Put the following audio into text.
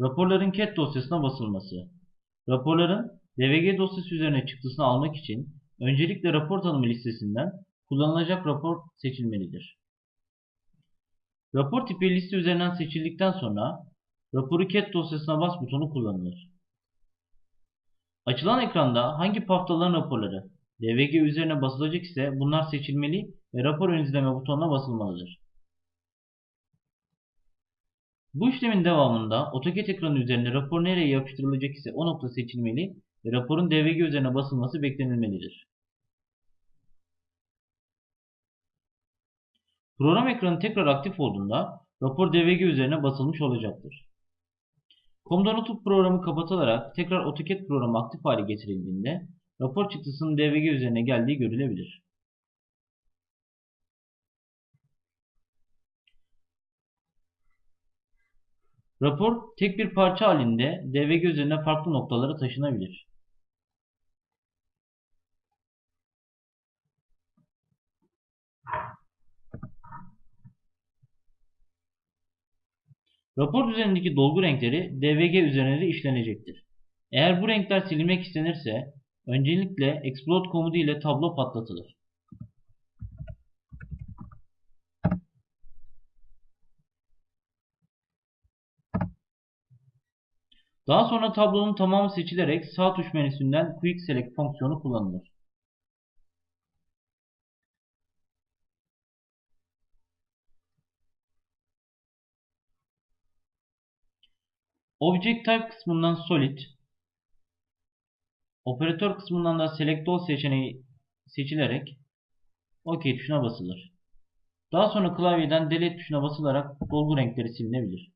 Raporların CAT dosyasına basılması. Raporların DVG dosyası üzerine çıktısını almak için öncelikle rapor tanımı listesinden kullanılacak rapor seçilmelidir. Rapor tipi liste üzerinden seçildikten sonra raporu CAT dosyasına bas butonu kullanılır. Açılan ekranda hangi haftaların raporları DVG üzerine basılacak ise bunlar seçilmeli ve rapor ön izleme butonuna basılmalıdır. Bu işlemin devamında AutoCAD ekranı üzerinde rapor nereye yapıştırılacak ise o nokta seçilmeli ve raporun DVG üzerine basılması beklenilmelidir. Program ekranı tekrar aktif olduğunda rapor DVG üzerine basılmış olacaktır. Commodore programı kapatılarak tekrar AutoCAD programı aktif hale getirildiğinde rapor çıktısının DVG üzerine geldiği görülebilir. Rapor tek bir parça halinde DVG üzerine farklı noktalara taşınabilir. Rapor üzerindeki dolgu renkleri DVG üzerine de işlenecektir. Eğer bu renkler silinmek istenirse öncelikle explode komutu ile tablo patlatılır. Daha sonra tablonun tamamı seçilerek sağ tuş menüsünden Quick Select fonksiyonu kullanılır. Object Type kısmından Solid, Operatör kısmından da Select All seçeneği seçilerek OK tuşuna basılır. Daha sonra klavyeden Delete tuşuna basılarak dolgu renkleri silinebilir.